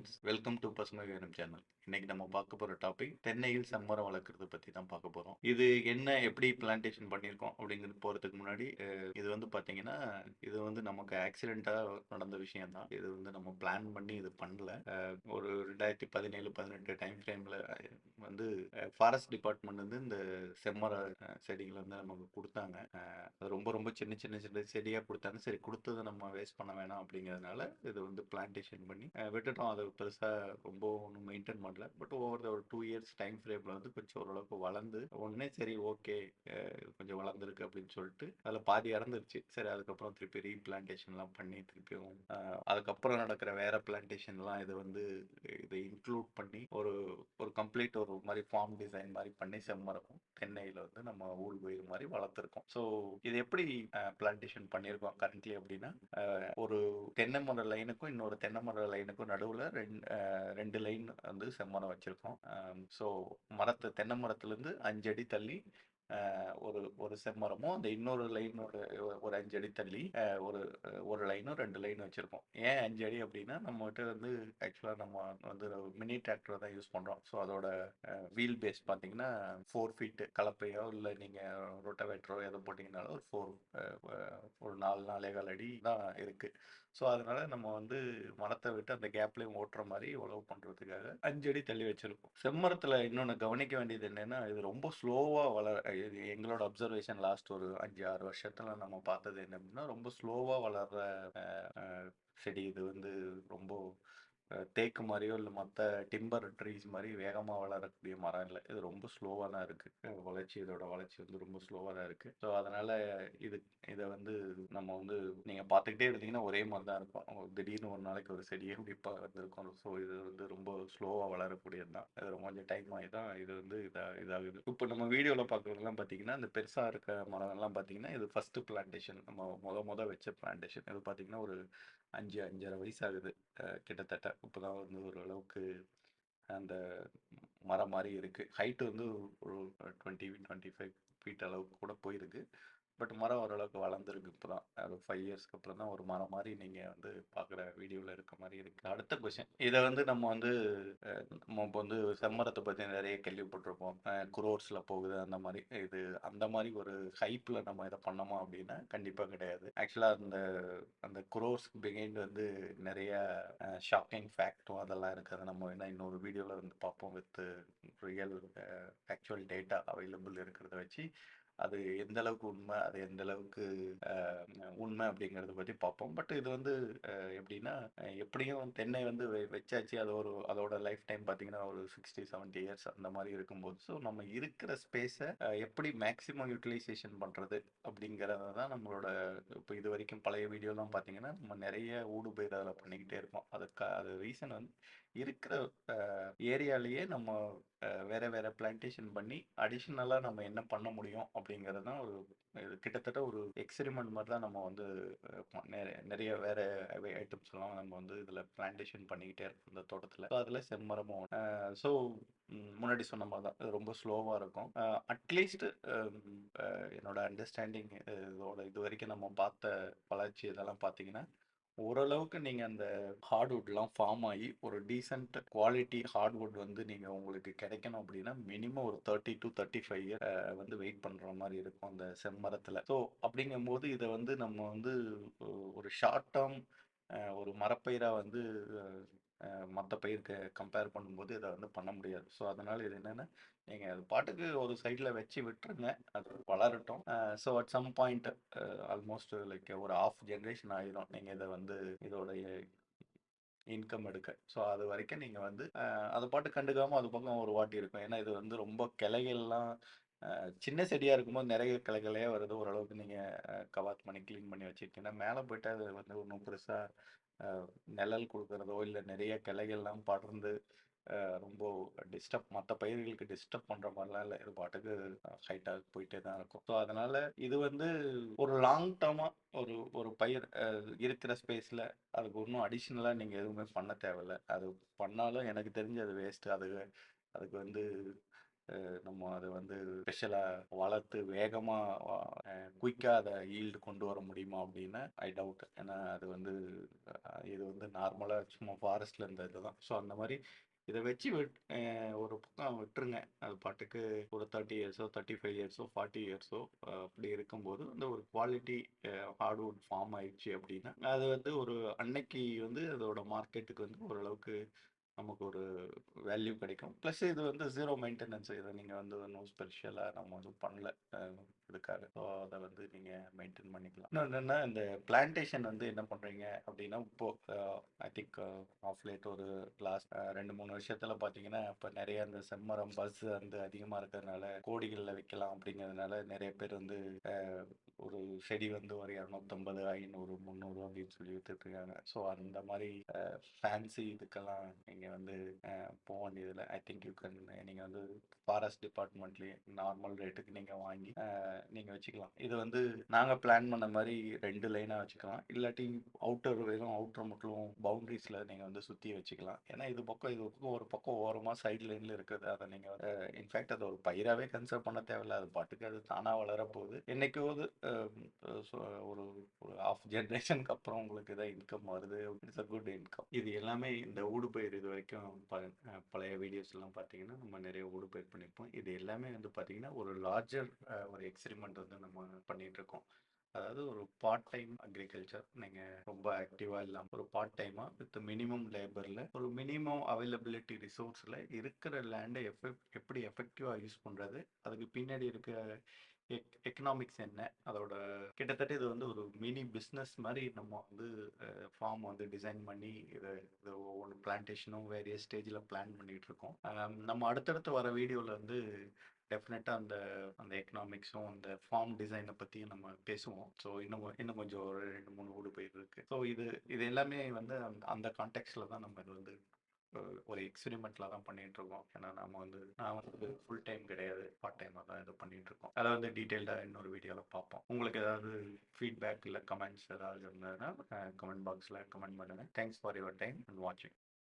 Friends welcome to பசுமை வேணும் channel இன்னைக்கு நம்ம பார்க்க போகிற டாபிக் தென்னையில் செம்மரம் வளர்க்குறத பற்றி தான் பார்க்க போகிறோம் இது என்ன எப்படி பிளான்டேஷன் பண்ணியிருக்கோம் அப்படிங்கிறது போகிறதுக்கு முன்னாடி இது வந்து பார்த்தீங்கன்னா இது வந்து நமக்கு ஆக்சிடெண்ட்டாக நடந்த விஷயம் தான். இது வந்து நம்ம பிளான் பண்ணி இது பண்ணல. ஒரு ரெண்டாயிரத்தி பதினேழு பதினெட்டு டைம் ஃப்ரேம்ல வந்து ஃபாரஸ்ட் டிபார்ட்மெண்ட் வந்து இந்த செம்மர செடிகளை வந்து நமக்கு கொடுத்தாங்க. அது ரொம்ப ரொம்ப சின்ன சின்ன சின்ன செடியாக கொடுத்தாங்க சரி கொடுத்ததை நம்ம வேஸ்ட் பண்ண வேணாம் அப்படிங்கிறதுனால இது வந்து பிளான்டேஷன் பண்ணி விட்டுட்டோம். அது பெருசாக ரொம்ப ஒன்றும் மெயின்டைன் பண்ணல. பட் ஓவர் ஒரு டூ இயர்ஸ் டைம் ஃப்ரேமில் வந்து கொஞ்சம் ஓரளவுக்கு வளர்ந்து உடனே சரி ஓகே கொஞ்சம் வளர்ந்துருக்கு அப்படின்னு சொல்லிட்டு அதில் பாதி இறந்துருச்சு. சரி அதுக்கப்புறம் திருப்பி ரீபிளான்டேஷன்லாம் பண்ணி திருப்பியும் அதுக்கப்புறம் நடக்கிற வேற பிளான்டேஷன்லாம் இதை வந்து இதை இன்க்ளூட் பண்ணி ஒரு ஒரு கம்ப்ளீட் ஒரு மாதிரி ஃபார்ம் டிசைன் மாதிரி பண்ணி செம்மரம் தென்னையில் வந்து நம்ம ஊழ் பயிர் மாதிரி வளர்த்துருக்கோம். ஸோ இது எப்படி பிளான்டேஷன் பண்ணியிருக்கோம் கரண்ட்லி அப்படின்னா ஒரு தென்னை மர லைனுக்கும் இன்னொரு தென்னை மர லைனுக்கும் நடுவில் ரெண்டு ரெண்டு லைன் வந்து செம்மரம் வச்சுருக்கோம். ஸோ மரத்து தென்னை மரத்துலேருந்து அஞ்சடி தள்ளி ஒரு ஒரு செம்மரமும் அந்த இன்னொரு லைனோட ஒரு அஞ்சு அடி தள்ளி ஒரு ஒரு லைனும் ரெண்டு லைன் வச்சுருக்கோம் ஏன் அஞ்சு அடி அப்படின்னா நம்மகிட்ட வந்து ஆக்சுவலாக நம்ம வந்து மினி டிராக்டர் தான் யூஸ் பண்ணுறோம் ஸோ அதோட வீல் பேஸ் பார்த்தீங்கன்னா ஃபோர் ஃபீட்டு கலப்பையோ இல்லை நீங்கள் ரொட்டவேட்டரோ எதை போட்டிங்கனாலும் ஒரு ஃபோர் ஒரு நாலு நாலே கால் அடி தான் இருக்குது ஸோ அதனால நம்ம வந்து மரத்தை விட்டு அந்த கேப்லேயும் ஓட்டுற மாதிரி உழவு பண்ணுறதுக்காக அஞ்சு அடி தள்ளி வச்சிருக்கோம் செம்மரத்தில் இன்னொன்று கவனிக்க வேண்டியது என்னன்னா இது ரொம்ப ஸ்லோவாக வளர எங்களோட அப்சர்வேஷன் லாஸ்ட் ஒரு அஞ்சு ஆறு வருஷத்துல நம்ம பார்த்தது என்ன அப்படின்னா ரொம்ப ஸ்லோவாக வளர்ற செடி இது வந்து ரொம்ப தேக்கு மாதிரியோ இல்லை மற்ற டிம்பர் ட்ரீஸ் மாதிரி வேகமாக வளரக்கூடிய மரம் இல்லை. இது ரொம்ப ஸ்லோவாக தான் இருக்குது வளர்ச்சி இதோட வளர்ச்சி வந்து ரொம்ப ஸ்லோவாக தான் இருக்குது ஸோ அதனால் இது இதை வந்து நம்ம வந்து நீங்கள் பார்த்துக்கிட்டே இருந்தீங்கன்னா ஒரே மாதிரி தான் இருக்கும். திடீர்னு ஒரு நாளைக்கு ஒரு செடியே இப்படி வந்திருக்கும். ஸோ இது வந்து ரொம்ப ஸ்லோவாக வளரக்கூடியது தான். இது ரொம்ப கொஞ்சம் டைம் ஆகி தான் இது வந்து இதாக இதாகுது. இப்போ நம்ம வீடியோவில் பார்க்குறதுலாம் பார்த்தீங்கன்னா இந்த பெருசாக இருக்க மரங்கள்லாம் பார்த்தீங்கன்னா இது ஃபஸ்ட்டு பிளான்டேஷன் நம்ம முத முத வச்ச பிளான்டேஷன் இது பார்த்தீங்கன்னா ஒரு அஞ்சு அஞ்சரை வயசாகுது ஆகுது. கிட்டத்தட்ட. இப்போ தான் வந்து ஓரளவுக்கு அந்த மரம் மாதிரி இருக்குது ஹைட்டு வந்து ஒரு டுவெண்ட்டி டுவெண்ட்டி ஃபைவ் ஃபீட் அளவுக்கு கூட போயிருக்கு. பட் மரம் ஓரளவுக்கு வளர்ந்துருக்கு இப்போ தான் அது ஃபைவ் இயர்ஸ்க்கு அப்புறம் தான் ஒரு மரம் மாதிரி நீங்கள் வந்து பார்க்குற வீடியோவில் இருக்க மாதிரி இருக்குது அடுத்த கொஷின் இதை வந்து நம்ம வந்து நம்ம இப்போ வந்து செம்மரத்தை பற்றி நிறைய கேள்விப்பட்டிருப்போம். குரோர்ஸில் போகுது அந்த மாதிரி இது அந்த மாதிரி ஒரு ஹைப்பில் நம்ம இதை பண்ணோமா அப்படின்னா கண்டிப்பாக கிடையாது. ஆக்சுவலாக அந்த அந்த குரோர்ஸ் பிகைண்ட் வந்து நிறைய ஷாக்கிங் ஃபேக்டும் அதெல்லாம் இருக்குது நம்ம வேணால் இன்னொரு வீடியோவில் வந்து பார்ப்போம் with real actual data available இருக்கிறத வச்சு. அது எந்த அளவுக்கு உண்மை அது எந்த அளவுக்கு உண்மை அப்படிங்கிறத பற்றி பார்ப்போம். பட் இது வந்து எப்படின்னா எப்படியும் தென்னை வந்து வெ- வச்சாச்சு. அது ஒரு அதோட லைஃப் டைம் பார்த்தீங்கன்னா ஒரு சிக்ஸ்டி செவன்ட்டி இயர்ஸ் அந்த மாதிரி இருக்கும்போது. ஸோ நம்ம இருக்கிற ஸ்பேஸை எப்படி மேக்ஸிமம் யூட்டிலைசேஷன் பண்ணுறது அப்படிங்கிறத தான் நம்மளோட இப்போ இது வரைக்கும் பழைய வீடியோலாம் பார்த்தீங்கன்னா நம்ம நிறைய ஊடுபயிர் அதில் பண்ணிக்கிட்டே இருக்கோம். அதுக்கு அது ரீசன் வந்து இருக்கிற ஏரியாலேயே நம்ம வேற வேற பிளான்டேஷன் பண்ணி அடிஷ்னலாக நம்ம என்ன பண்ண முடியும் அப்படிங்கிறது தான் ஒரு இது கிட்டத்தட்ட ஒரு எக்ஸ்பெரிமெண்ட் மாதிரி தான் நம்ம வந்து நிறைய- நிறைய வேற ஐட்டம்ஸ் எல்லாம் நம்ம வந்து இதில் பிளான்டேஷன் பண்ணிக்கிட்டே இருக்கோம் இந்த தோட்டத்தில். அதில் செம்மரமும் ஸோ முன்னாடி சொன்ன மாதிரி தான் ரொம்ப ஸ்லோவாக இருக்கும். அட்லீஸ்ட் என்னோட அண்டர்ஸ்டாண்டிங் இதோட இது வரைக்கும் நம்ம பார்த்த வளர்ச்சி இதெல்லாம் பார்த்தீங்கன்னா ஓரளவுக்கு நீங்கள் அந்த ஹார்ட்வுட்லாம் ஃபார்ம் ஆகி ஒரு டீசென்ட் குவாலிட்டி ஹார்ட்வுட் வந்து நீங்கள் உங்களுக்கு கிடைக்கணும் அப்படின்னா மினிமம் ஒரு thirty to thirty five year வந்து வெயிட் பண்ணுற மாதிரி இருக்கும் அந்த செம்மரத்தில். ஸோ அப்படிங்கும்போது இதை வந்து நம்ம வந்து ஒரு ஷார்ட் டேர்ம் ஒரு மரப்பயிராக வந்து மற்ற பயிருக்கு கம்பேர் பண்ணும்போது இதை வந்து பண்ண முடியாது. ஸோ அதனால் இது என்னென்னா நீங்கள் அது பாட்டுக்கு ஒரு சைடில் வச்சு விட்டுருங்க. அது வளரட்டும். So at some point almost like ஒரு ஆஃப் ஜென்ரேஷன் ஆயிரும். நீங்கள் இதை வந்து இதோடைய இன்கம் எடுக்க. ஸோ அது வரைக்கும் நீங்கள் வந்து அதை பாட்டு கண்டுக்காமல் அது பக்கம் ஒரு வாட்டி இருக்கும். ஏன்னா இது வந்து ரொம்ப கிளைகள்லாம் சின்ன செடியாக இருக்கும்போது நிறைய கிளைகளே வருது. ஓரளவுக்கு நீங்கள் கவாத் பண்ணி க்ளீன் பண்ணி வச்சுருக்கீங்கன்னா மேலே போயிட்டு அது வந்து ஒன்றும் பெருசாக நிழல் கொடுக்குறதோ இல்லை நிறைய கிளைகள்லாம் படர்ந்து ரொம்ப டிஸ்டர்ப் மற்ற பயிர்களுக்கு டிஸ்டர்ப் பண்ணுற மாதிரிலாம் இல்லை. இது பாட்டுக்கு ஹைட்டாக போயிட்டே தான் இருக்கும். ஸோ அதனால் இது வந்து ஒரு லாங் டேர்மாக ஒரு ஒரு பயிர் இருக்கிற ஸ்பேஸில் அதுக்கு ஒன்றும் அடிஷ்னலாக நீங்கள் எதுவுமே பண்ண தேவையில்ல. அது பண்ணாலும் எனக்கு தெரிஞ்சு அது வேஸ்ட்டு அது அதுக்கு வந்து நம்ம அதை வந்து ஸ்பெஷலாக வளர்த்து வேகமாக குயிக்காக அதை ஈல்டு கொண்டு வர முடியுமா அப்படின்னு ஐ டவுட் ஏன்னா அது வந்து இது வந்து நார்மலாக சும்மா ஃபாரஸ்ட்ல இருந்த இதுதான். ஸோ அந்த மாதிரி இதை வச்சு விட் ஒரு பக்கம் விட்டுருங்க. அது பாட்டுக்கு ஒரு தேர்ட்டி இயர்ஸோ தேர்ட்டி ஃபைவ் இயர்ஸோ ஃபார்ட்டி இயர்ஸோ அப்படி இருக்கும்போது அந்த ஒரு குவாலிட்டி ஹார்ட்வுட் ஃபார்ம் ஆயிடுச்சு அப்படின்னா அது வந்து ஒரு அன்னைக்கு வந்து அதோட மார்க்கெட்டுக்கு வந்து ஓரளவுக்கு நமக்கு ஒரு வேல்யூ கிடைக்கும். ப்ளஸ் இது வந்து ஜீரோ மெயின்டெனன்ஸ் இதை நீங்கள் வந்து ஒன்றும் ஸ்பெஷலாக நம்ம வந்து பண்ணல. இதுக்காக. ஸோ அதை வந்து நீங்கள் மெயின்டைன் பண்ணிக்கலாம். இன்னும் என்னென்னா இந்த பிளான்டேஷன் வந்து என்ன பண்ணுறீங்க அப்படின்னா இப்போது ஐ திங்க் ஆஃப் லேட் ஒரு லாஸ்ட் ரெண்டு மூணு வருஷத்தில் பார்த்தீங்கன்னா இப்போ நிறைய அந்த செம்மரம் பஸ் வந்து அதிகமாக இருக்கிறதுனால கோடிகளில் வைக்கலாம் அப்படிங்கிறதுனால நிறைய பேர் வந்து ஒரு செடி வந்து ஒரு இரநூத்தம்பது ஐநூறு முந்நூறு அப்படின்னு சொல்லி வித்துட்டு இருக்காங்க. ஸோ அந்த மாதிரி ஃபேன்சி இதுக்கெல்லாம் நீங்கள் வந்து போக வேண்டியதில்லை ஐ திங்க் யூ கேன் நீங்கள் வந்து ஃபாரஸ்ட் டிபார்ட்மெண்ட்லேயே நார்மல் ரேட்டுக்கு நீங்கள் வாங்கி நீங்கள் வச்சுக்கலாம். இது வந்து நாங்கள் பிளான் பண்ண மாதிரி ரெண்டு லைனாக வச்சுக்கலாம். இல்லாட்டி அவுட்டர் வெறும் அவுட்டர் மட்டும் பவுண்ட்ரிஸில் நீங்கள் வந்து சுற்றி வச்சுக்கலாம். ஏன்னா இது பக்கம் இது பக்கம் ஒரு பக்கம் ஓரமாக சைடு லைனில் இருக்குது. அதை நீங்கள் இன்ஃபேக்ட் அதை ஒரு பயிராகவே கன்சிடர் பண்ண தேவையில்ல. அது பாட்டுக்கு அது தானாக வளரப்போகுது. என்னைக்கோது ஒரு ஒரு ஆஃப் ஜென்ரேஷனுக்கு அப்புறம் உங்களுக்கு இதான் இன்கம் வருது. இட்ஸ் அ குட் இன்கம் இது எல்லாமே இந்த ஊடுபயிர் இது வரைக்கும் ப- பழைய வீடியோஸ்லாம் பார்த்தீங்கன்னா நம்ம நிறைய ஊடுபயிர் பண்ணியிருப்போம் இது எல்லாமே வந்து பார்த்தீங்கன்னா ஒரு லார்ஜர் ஒரு எக்ஸ்பெரிமெண்ட் வந்து நம்ம பண்ணிகிட்ருக்கோம் அதாவது ஒரு பார்ட் டைம் அக்ரிகல்ச்சர் நீங்கள் ரொம்ப ஆக்டிவாக இல்லாமல் ஒரு பார்ட் டைமாக வித் மினிமம் லேபரில் ஒரு மினிமம் அவைலபிலிட்டி ரிசோர்ஸில் இருக்கிற லேண்டை எஃபெக்ட் எப்படி எஃபெக்டிவாக யூஸ் பண்ணுறது அதுக்கு பின்னாடி இருக்கிற எக்கனாமிக்ஸ் என்ன? அதோட கிட்டத்தட்ட இது வந்து ஒரு மினி பிஸ்னஸ் மாதிரி நம்ம வந்து ஃபார்ம் வந்து டிசைன் பண்ணி இதை இது ஒவ்வொரு பிளான்டேஷனும் வேரிய ஸ்டேஜில் பிளான் பண்ணிட்டு இருக்கோம். நம்ம அடுத்தடுத்து வர வீடியோவில் வந்து டெஃபினட்டாக அந்த அந்த எக்கனாமிக்ஸும் அந்த ஃபார்ம் டிசைனை பற்றியும் நம்ம பேசுவோம். ஸோ இன்னும் இன்னும் கொஞ்சம் ஒரு ரெண்டு மூணு ஊடு போயிட்டு இருக்கு. ஸோ இது இது எல்லாமே வந்து அந்த அந்த கான்டெக்ட்ல தான் நம்ம இது வந்து ஒரு எக்ஸ்பெரிமெண்ட்டில் தான் பண்ணிட்டு இருக்கோம் ஏன்னா நம்ம வந்து நான் வந்து ஃபுல் டைம் கிடையாது. பார்ட் டைமாக தான் இது பண்ணிட்டு இருக்கோம் அதை வந்து டீட்டெயில்டாக இன்னொரு வீடியோவில் பார்ப்போம். உங்களுக்கு ஏதாவது ஃபீட்பேக் இல்லை கமெண்ட்ஸ் ஏதாவது இருந்ததுன்னா கமெண்ட் பாக்ஸில் கமெண்ட் பண்ணுங்க. Thanks for your time and வாட்சிங்